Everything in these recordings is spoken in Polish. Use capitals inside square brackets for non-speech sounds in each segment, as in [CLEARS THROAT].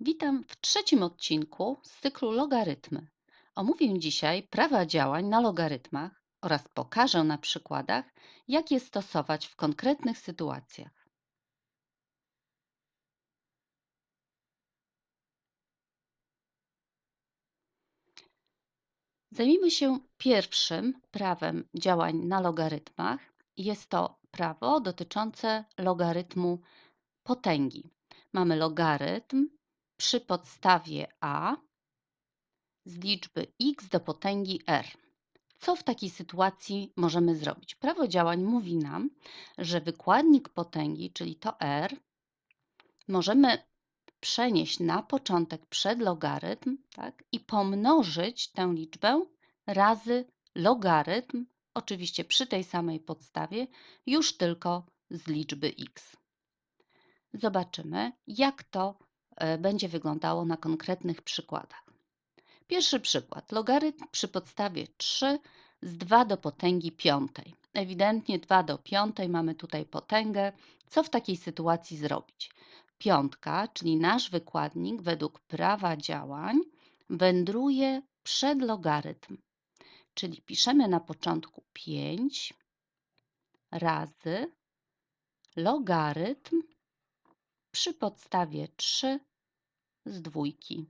Witam w trzecim odcinku z cyklu Logarytmy. Omówię dzisiaj prawa działań na logarytmach oraz pokażę na przykładach, jak je stosować w konkretnych sytuacjach. Zajmijmy się pierwszym prawem działań na logarytmach. Jest to prawo dotyczące logarytmu potęgi. Mamy logarytm przy podstawie a z liczby x do potęgi r. Co w takiej sytuacji możemy zrobić? Prawo działań mówi nam, że wykładnik potęgi, czyli to r, możemy przenieść na początek przed logarytm tak, i pomnożyć tę liczbę razy logarytm, oczywiście przy tej samej podstawie, już tylko z liczby x. Zobaczymy, jak to będzie wyglądało na konkretnych przykładach. Pierwszy przykład. Logarytm przy podstawie 3 z 2 do potęgi piątej. Ewidentnie 2 do piątej mamy tutaj potęgę. Co w takiej sytuacji zrobić? Piątka, czyli nasz wykładnik według prawa działań, wędruje przed logarytm. Czyli piszemy na początku 5 razy logarytm przy podstawie 3 z dwójki.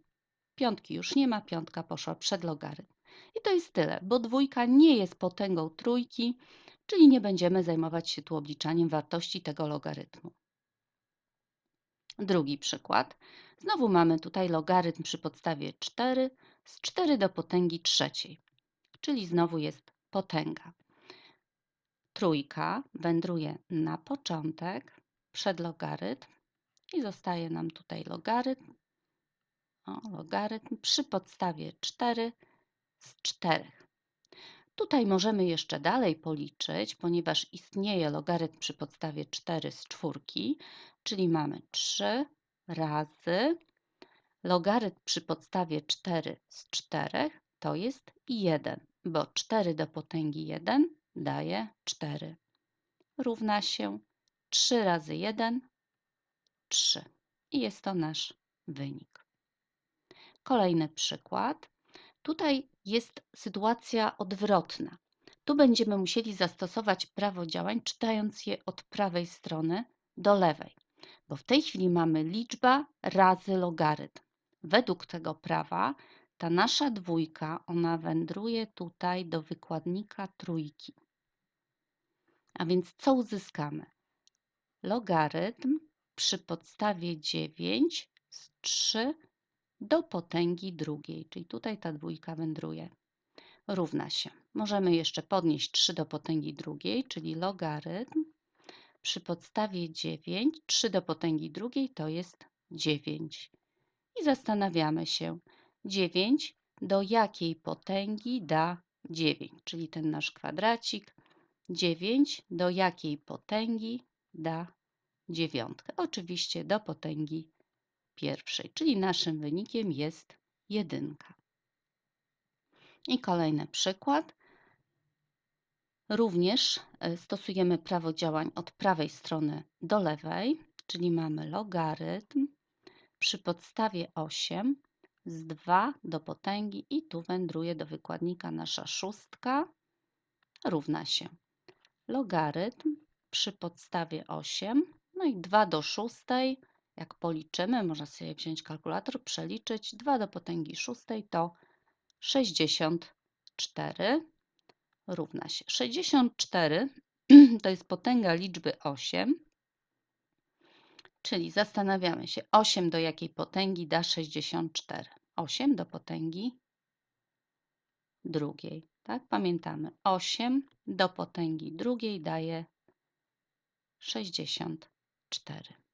Piątki już nie ma, piątka poszła przed logarytm. I to jest tyle, bo dwójka nie jest potęgą trójki, czyli nie będziemy zajmować się tu obliczaniem wartości tego logarytmu. Drugi przykład. Znowu mamy tutaj logarytm przy podstawie 4 z 4 do potęgi trzeciej, czyli znowu jest potęga. Trójka wędruje na początek przed logarytm i zostaje nam tutaj logarytm o, logarytm przy podstawie 4 z 4. Tutaj możemy jeszcze dalej policzyć, ponieważ istnieje logarytm przy podstawie 4 z czwórki, czyli mamy 3 razy logarytm przy podstawie 4 z 4 to jest 1, bo 4 do potęgi 1 daje 4. Równa się 3 razy 1, 3. I jest to nasz wynik. Kolejny przykład. Tutaj jest sytuacja odwrotna. Tu będziemy musieli zastosować prawo działań, czytając je od prawej strony do lewej, bo w tej chwili mamy liczba razy logarytm. Według tego prawa ta nasza dwójka, ona wędruje tutaj do wykładnika trójki. A więc co uzyskamy? Logarytm przy podstawie 9 z 3 do potęgi drugiej, czyli tutaj ta dwójka wędruje, równa się. Możemy jeszcze podnieść 3 do potęgi drugiej, czyli logarytm przy podstawie 9, 3 do potęgi drugiej to jest 9. I zastanawiamy się, 9 do jakiej potęgi da 9, czyli ten nasz kwadracik. 9 do jakiej potęgi da dziewiątkę? Oczywiście do potęgi pierwszej, czyli naszym wynikiem jest jedynka. I kolejny przykład. Również e, stosujemy prawo działań od prawej strony do lewej, czyli mamy logarytm przy podstawie 8 z 2 do potęgi i tu wędruje do wykładnika nasza szóstka równa się logarytm przy podstawie 8, no i 2 do szóstej jak policzymy, można sobie wziąć kalkulator, przeliczyć 2 do potęgi szóstej to 64 równa się. 64 [CLEARS THROAT] to jest potęga liczby 8, czyli zastanawiamy się, 8 do jakiej potęgi da 64? 8 do potęgi drugiej. Tak, pamiętamy. 8 do potęgi drugiej daje 64.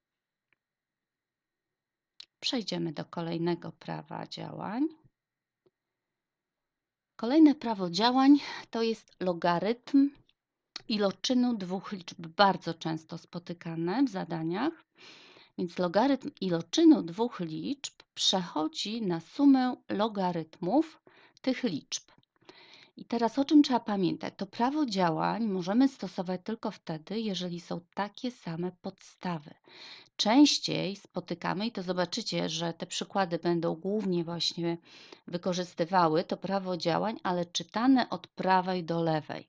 Przejdziemy do kolejnego prawa działań. Kolejne prawo działań to jest logarytm iloczynu dwóch liczb, bardzo często spotykane w zadaniach. Więc logarytm iloczynu dwóch liczb przechodzi na sumę logarytmów tych liczb. I teraz o czym trzeba pamiętać? To prawo działań możemy stosować tylko wtedy, jeżeli są takie same podstawy. Częściej spotykamy, i to zobaczycie, że te przykłady będą głównie właśnie wykorzystywały to prawo działań, ale czytane od prawej do lewej.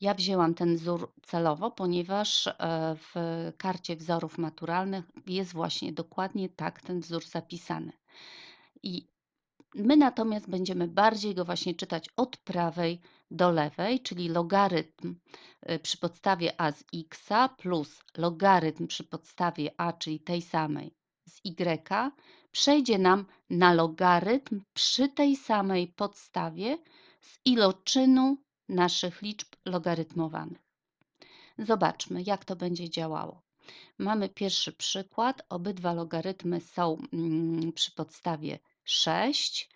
Ja wzięłam ten wzór celowo, ponieważ e, w karcie wzorów maturalnych jest właśnie dokładnie tak ten wzór zapisany. I my natomiast będziemy bardziej go właśnie czytać od prawej do lewej, czyli logarytm e, przy podstawie a z x plus logarytm przy podstawie a, czyli tej samej z y, przejdzie nam na logarytm przy tej samej podstawie z iloczynu naszych liczb logarytmowanych. Zobaczmy, jak to będzie działało. Mamy pierwszy przykład. Obydwa logarytmy są mm, przy podstawie 6.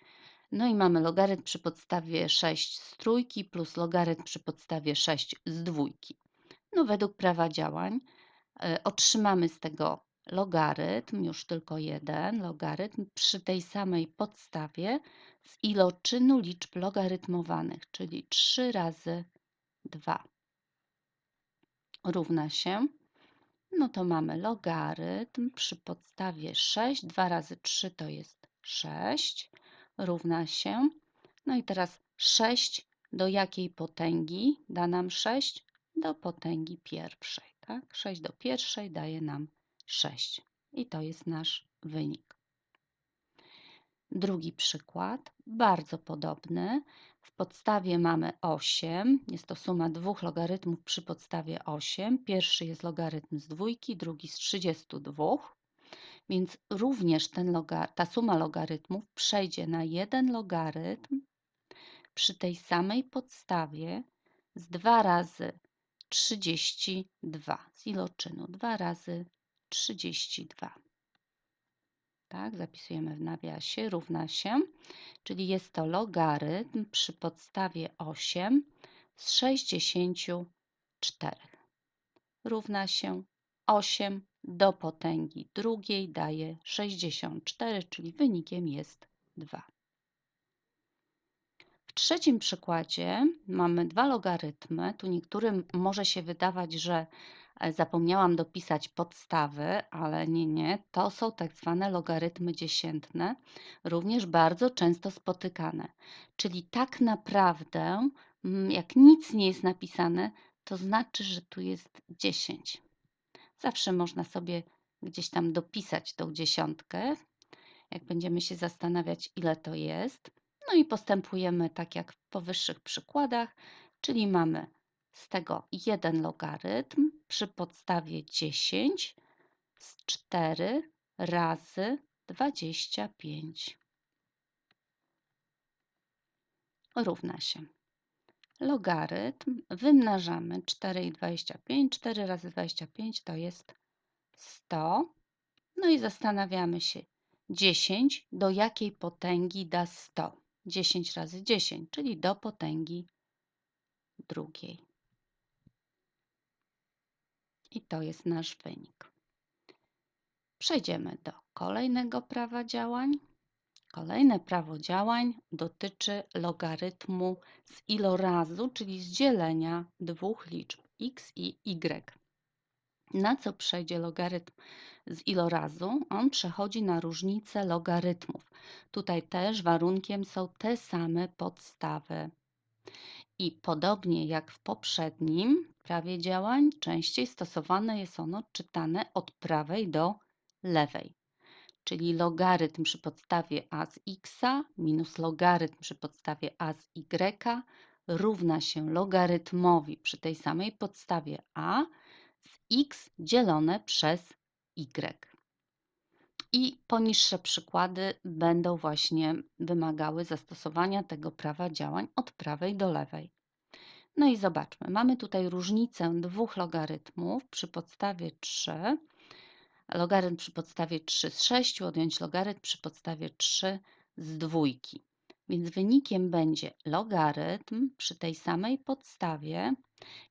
No i mamy logarytm przy podstawie 6 z trójki plus logarytm przy podstawie 6 z dwójki. No według prawa działań y, otrzymamy z tego logarytm, już tylko jeden logarytm przy tej samej podstawie z iloczynu liczb logarytmowanych, czyli 3 razy 2 równa się, no to mamy logarytm przy podstawie 6, 2 razy 3 to jest 6, równa się, no i teraz 6 do jakiej potęgi da nam 6? Do potęgi pierwszej, tak? 6 do pierwszej daje nam 6 i to jest nasz wynik. Drugi przykład, bardzo podobny. W podstawie mamy 8, jest to suma dwóch logarytmów przy podstawie 8. Pierwszy jest logarytm z dwójki, drugi z 32. Więc również logar ta suma logarytmów przejdzie na jeden logarytm przy tej samej podstawie z 2 razy 32 z iloczynu 2 razy 32 tak, zapisujemy w nawiasie, równa się, czyli jest to logarytm przy podstawie 8 z 64. Równa się 8 do potęgi drugiej daje 64, czyli wynikiem jest 2. W trzecim przykładzie mamy dwa logarytmy. Tu niektórym może się wydawać, że E, zapomniałam dopisać podstawy, ale nie, nie. To są tak zwane logarytmy dziesiętne, również bardzo często spotykane. Czyli tak naprawdę, mm, jak nic nie jest napisane, to znaczy, że tu jest 10. Zawsze można sobie gdzieś tam dopisać tą dziesiątkę, jak będziemy się zastanawiać, ile to jest. No i postępujemy tak jak w powyższych przykładach, czyli mamy z tego jeden logarytm przy podstawie 10 z 4 razy 25 równa się logarytm, wymnażamy 4 i 25, 4 razy 25 to jest 100. No i zastanawiamy się, 10 do jakiej potęgi da 100? 10 razy 10, czyli do potęgi drugiej. I to jest nasz wynik. Przejdziemy do kolejnego prawa działań. Kolejne prawo działań dotyczy logarytmu z ilorazu, czyli z dzielenia dwóch liczb x i y. Na co przejdzie logarytm z ilorazu? On przechodzi na różnicę logarytmów. Tutaj też warunkiem są te same podstawy. I podobnie jak w poprzednim prawie działań, częściej stosowane jest ono czytane od prawej do lewej. Czyli logarytm przy podstawie a z x minus logarytm przy podstawie a z y równa się logarytmowi przy tej samej podstawie a z x dzielone przez y. I poniższe przykłady będą właśnie wymagały zastosowania tego prawa działań od prawej do lewej. No i zobaczmy, mamy tutaj różnicę dwóch logarytmów przy podstawie 3. Logarytm przy podstawie 3 z 6 odjąć logarytm przy podstawie 3 z dwójki. Więc wynikiem będzie logarytm przy tej samej podstawie.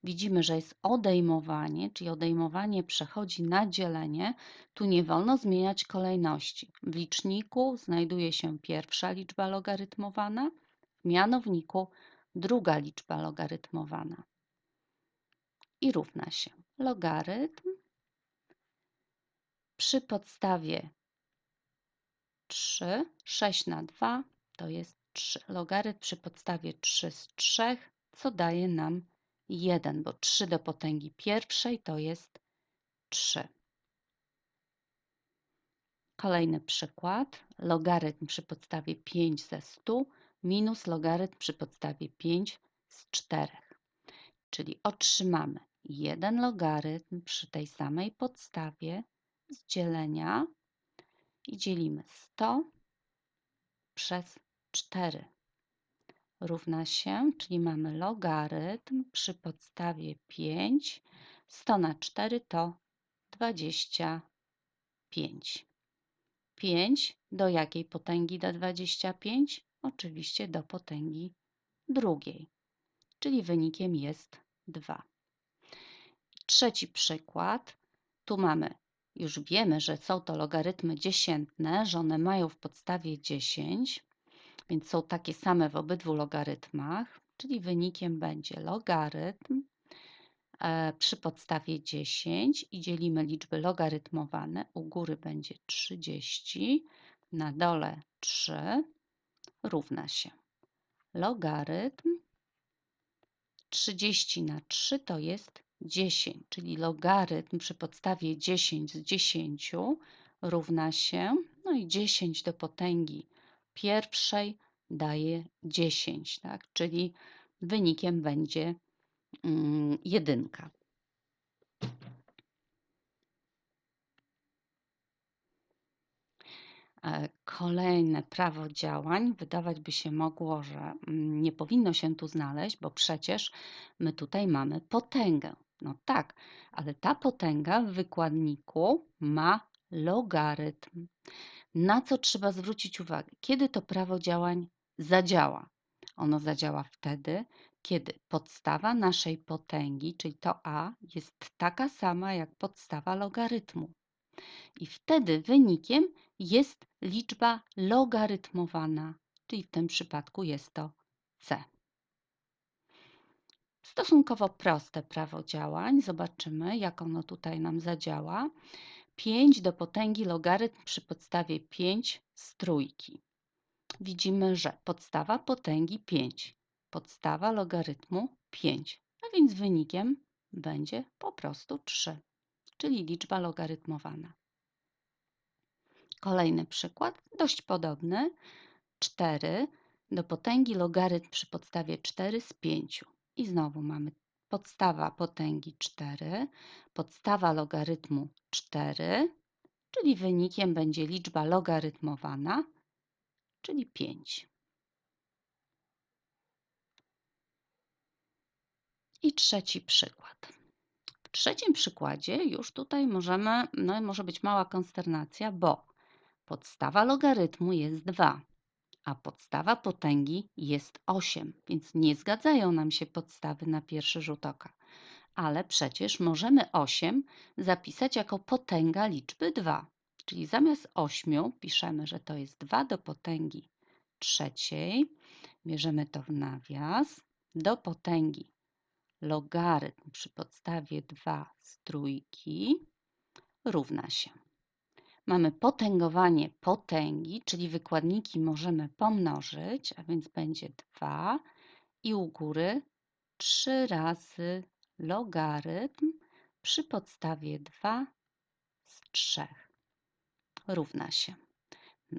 Widzimy, że jest odejmowanie, czyli odejmowanie przechodzi na dzielenie. Tu nie wolno zmieniać kolejności. W liczniku znajduje się pierwsza liczba logarytmowana, w mianowniku druga liczba logarytmowana. I równa się logarytm przy podstawie 3, 6 na 2 to jest 3. Logarytm przy podstawie 3 z 3, co daje nam 1, bo 3 do potęgi pierwszej to jest 3. Kolejny przykład. Logarytm przy podstawie 5 ze 100 minus logarytm przy podstawie 5 z 4. Czyli otrzymamy jeden logarytm przy tej samej podstawie z dzielenia i dzielimy 100 przez 4 równa się, czyli mamy logarytm przy podstawie 5. 100 na 4 to 25. 5 do jakiej potęgi da 25? Oczywiście do potęgi drugiej, czyli wynikiem jest 2. Trzeci przykład. Tu mamy, już wiemy, że są to logarytmy dziesiętne, że one mają w podstawie 10, więc są takie same w obydwu logarytmach, czyli wynikiem będzie logarytm e, przy podstawie 10 i dzielimy liczby logarytmowane. U góry będzie 30, na dole 3 równa się logarytm 30 na 3 to jest 10, czyli logarytm przy podstawie 10 z 10 równa się, no i 10 do potęgi pierwszej daje 10, tak? czyli wynikiem będzie mm, jedynka. E, kolejne prawo działań wydawać by się mogło, że mm, nie powinno się tu znaleźć, bo przecież my tutaj mamy potęgę. No tak, ale ta potęga w wykładniku ma logarytm. Na co trzeba zwrócić uwagę? Kiedy to prawo działań zadziała? Ono zadziała wtedy, kiedy podstawa naszej potęgi, czyli to a, jest taka sama jak podstawa logarytmu. I wtedy wynikiem jest liczba logarytmowana, czyli w tym przypadku jest to c. Stosunkowo proste prawo działań. Zobaczymy, jak ono tutaj nam zadziała. 5 do potęgi logarytm przy podstawie 5 z trójki. Widzimy, że podstawa potęgi 5, podstawa logarytmu 5, a więc wynikiem będzie po prostu 3, czyli liczba logarytmowana. Kolejny przykład, dość podobny. 4 do potęgi logarytm przy podstawie 4 z 5. I znowu mamy podstawa potęgi 4, podstawa logarytmu 4, czyli wynikiem będzie liczba logarytmowana, czyli 5. I trzeci przykład. W trzecim przykładzie już tutaj możemy, no może być mała konsternacja, bo podstawa logarytmu jest 2 a podstawa potęgi jest 8, więc nie zgadzają nam się podstawy na pierwszy rzut oka. Ale przecież możemy 8 zapisać jako potęga liczby 2. Czyli zamiast 8 piszemy, że to jest 2 do potęgi trzeciej. Bierzemy to w nawias. Do potęgi logarytm przy podstawie 2 z trójki równa się Mamy potęgowanie potęgi, czyli wykładniki możemy pomnożyć, a więc będzie 2 i u góry 3 razy logarytm przy podstawie 2 z 3 równa się.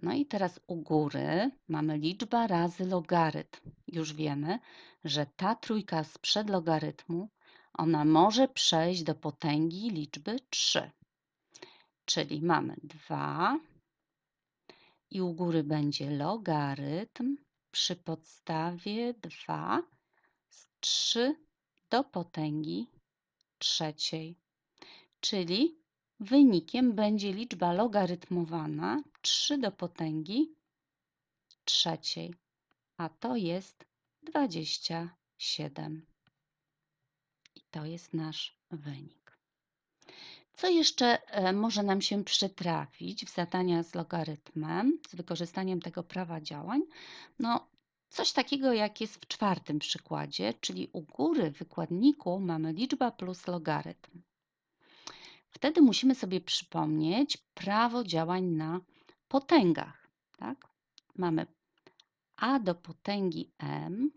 No i teraz u góry mamy liczba razy logarytm. Już wiemy, że ta trójka sprzed logarytmu, ona może przejść do potęgi liczby 3. Czyli mamy 2 i u góry będzie logarytm przy podstawie 2 z 3 do potęgi trzeciej. Czyli wynikiem będzie liczba logarytmowana 3 do potęgi trzeciej, a to jest 27. I to jest nasz wynik. Co jeszcze e, może nam się przytrafić w zadaniach z logarytmem, z wykorzystaniem tego prawa działań? No, coś takiego jak jest w czwartym przykładzie, czyli u góry w wykładniku mamy liczba plus logarytm. Wtedy musimy sobie przypomnieć prawo działań na potęgach. Tak? Mamy a do potęgi m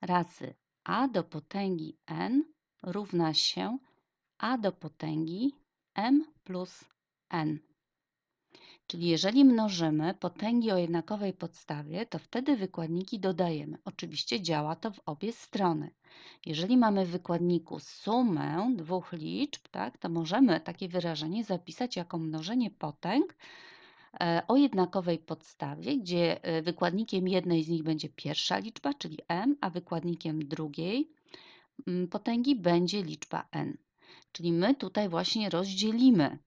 razy a do potęgi n równa się a do potęgi m plus n. Czyli jeżeli mnożymy potęgi o jednakowej podstawie, to wtedy wykładniki dodajemy. Oczywiście działa to w obie strony. Jeżeli mamy w wykładniku sumę dwóch liczb, tak, to możemy takie wyrażenie zapisać jako mnożenie potęg e, o jednakowej podstawie, gdzie e, wykładnikiem jednej z nich będzie pierwsza liczba, czyli m, a wykładnikiem drugiej potęgi będzie liczba n. Czyli my tutaj właśnie rozdzielimy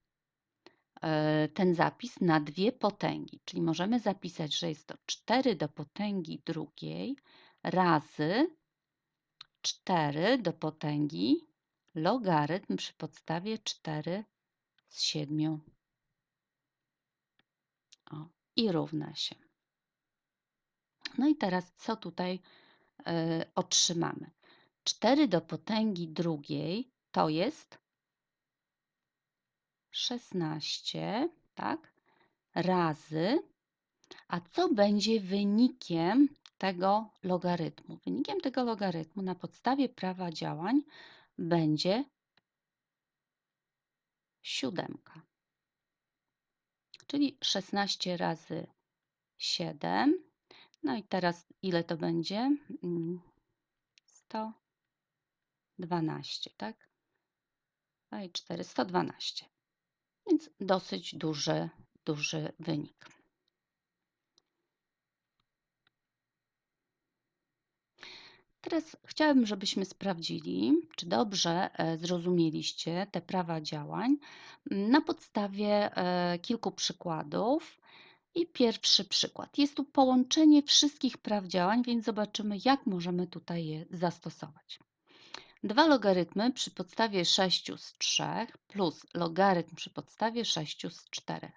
E, ten zapis na dwie potęgi. Czyli możemy zapisać, że jest to 4 do potęgi drugiej razy 4 do potęgi logarytm przy podstawie 4 z 7. O, I równa się. No i teraz co tutaj y, otrzymamy? 4 do potęgi drugiej to jest 16, tak, razy, a co będzie wynikiem tego logarytmu? Wynikiem tego logarytmu na podstawie prawa działań będzie siódemka. Czyli 16 razy 7. No i teraz ile to będzie? 112, mm, tak? 2 i 4, 112. Więc dosyć duży, duży wynik. Teraz chciałabym, żebyśmy sprawdzili, czy dobrze e, zrozumieliście te prawa działań na podstawie e, kilku przykładów. I pierwszy przykład. Jest tu połączenie wszystkich praw działań, więc zobaczymy, jak możemy tutaj je zastosować. Dwa logarytmy przy podstawie 6 z 3 plus logarytm przy podstawie 6 z 4.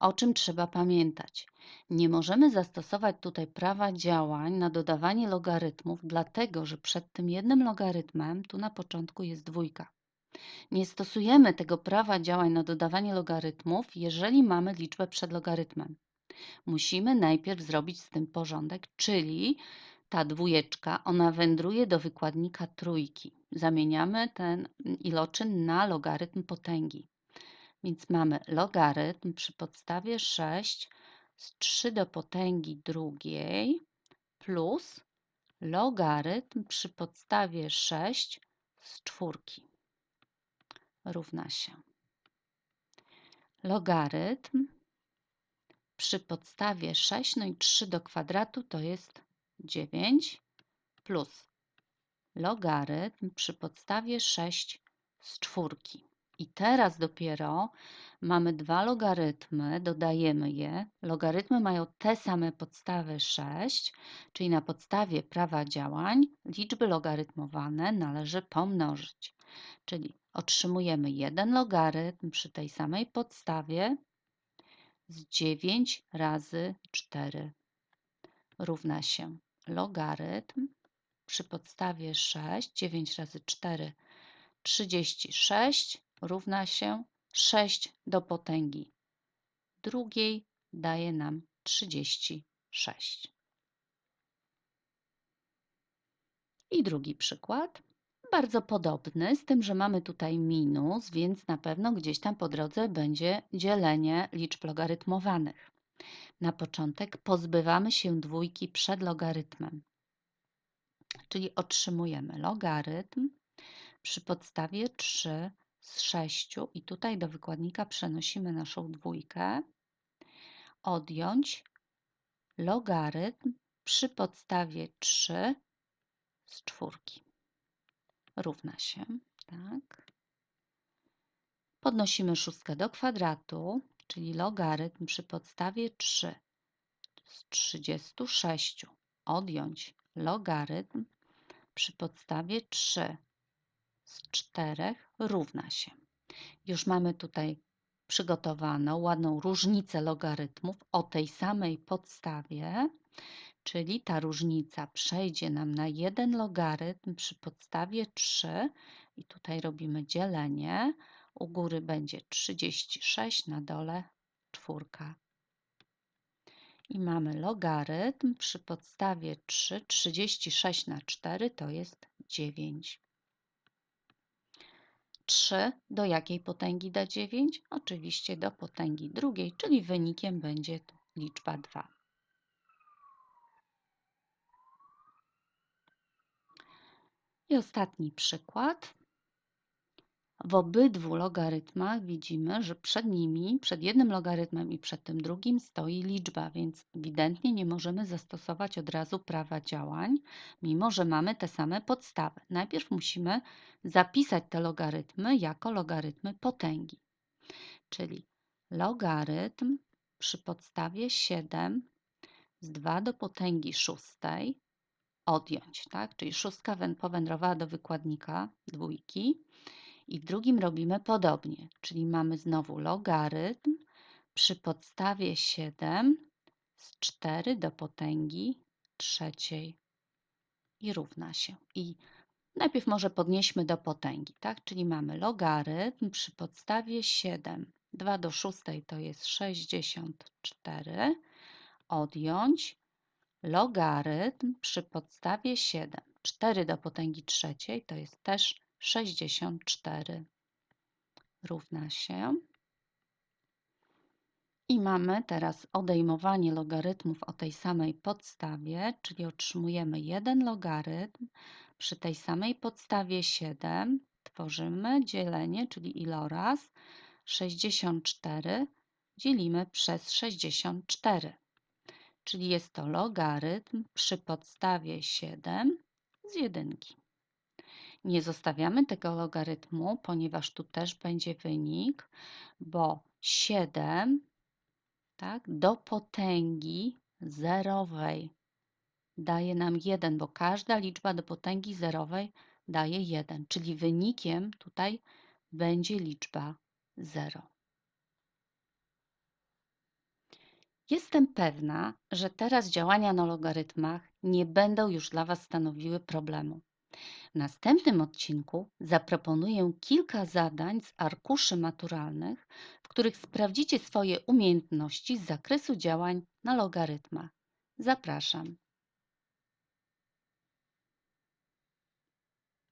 O czym trzeba pamiętać? Nie możemy zastosować tutaj prawa działań na dodawanie logarytmów, dlatego że przed tym jednym logarytmem tu na początku jest dwójka. Nie stosujemy tego prawa działań na dodawanie logarytmów, jeżeli mamy liczbę przed logarytmem. Musimy najpierw zrobić z tym porządek, czyli ta dwójeczka, ona wędruje do wykładnika trójki. Zamieniamy ten iloczyn na logarytm potęgi. Więc mamy logarytm przy podstawie 6 z 3 do potęgi drugiej plus logarytm przy podstawie 6 z czwórki równa się logarytm przy podstawie 6, no i 3 do kwadratu to jest 9 plus logarytm przy podstawie 6 z czwórki. I teraz dopiero mamy dwa logarytmy, dodajemy je. Logarytmy mają te same podstawy 6, czyli na podstawie prawa działań liczby logarytmowane należy pomnożyć. Czyli otrzymujemy jeden logarytm przy tej samej podstawie z 9 razy 4 równa się logarytm przy podstawie 6, 9 razy 4, 36 równa się 6 do potęgi drugiej daje nam 36. I drugi przykład, bardzo podobny, z tym, że mamy tutaj minus, więc na pewno gdzieś tam po drodze będzie dzielenie liczb logarytmowanych. Na początek pozbywamy się dwójki przed logarytmem, czyli otrzymujemy logarytm przy podstawie 3 z 6 i tutaj do wykładnika przenosimy naszą dwójkę, odjąć logarytm przy podstawie 3 z czwórki. Równa się, tak. Podnosimy szóstkę do kwadratu, czyli logarytm przy podstawie 3 z 36 odjąć logarytm przy podstawie 3 z 4 równa się. Już mamy tutaj przygotowaną ładną różnicę logarytmów o tej samej podstawie, czyli ta różnica przejdzie nam na jeden logarytm przy podstawie 3 i tutaj robimy dzielenie. U góry będzie 36, na dole czwórka. I mamy logarytm przy podstawie 3, 36 na 4 to jest 9. 3 do jakiej potęgi da 9? Oczywiście do potęgi drugiej, czyli wynikiem będzie liczba 2. I ostatni przykład. W obydwu logarytmach widzimy, że przed nimi, przed jednym logarytmem i przed tym drugim stoi liczba, więc ewidentnie nie możemy zastosować od razu prawa działań, mimo że mamy te same podstawy. Najpierw musimy zapisać te logarytmy jako logarytmy potęgi. Czyli logarytm przy podstawie 7 z 2 do potęgi szóstej odjąć, tak? Czyli szóstka powędrowała do wykładnika dwójki i w drugim robimy podobnie, czyli mamy znowu logarytm przy podstawie 7 z 4 do potęgi trzeciej i równa się. I najpierw może podnieśmy do potęgi, tak? Czyli mamy logarytm przy podstawie 7. 2 do 6 to jest 64. Odjąć logarytm przy podstawie 7. 4 do potęgi trzeciej to jest też 64 równa się. I mamy teraz odejmowanie logarytmów o tej samej podstawie, czyli otrzymujemy jeden logarytm przy tej samej podstawie 7. Tworzymy dzielenie, czyli iloraz 64 dzielimy przez 64. Czyli jest to logarytm przy podstawie 7 z jedynki. Nie zostawiamy tego logarytmu, ponieważ tu też będzie wynik, bo 7 tak, do potęgi zerowej daje nam 1, bo każda liczba do potęgi zerowej daje 1, czyli wynikiem tutaj będzie liczba 0. Jestem pewna, że teraz działania na logarytmach nie będą już dla Was stanowiły problemu. W następnym odcinku zaproponuję kilka zadań z arkuszy maturalnych, w których sprawdzicie swoje umiejętności z zakresu działań na logarytmach. Zapraszam.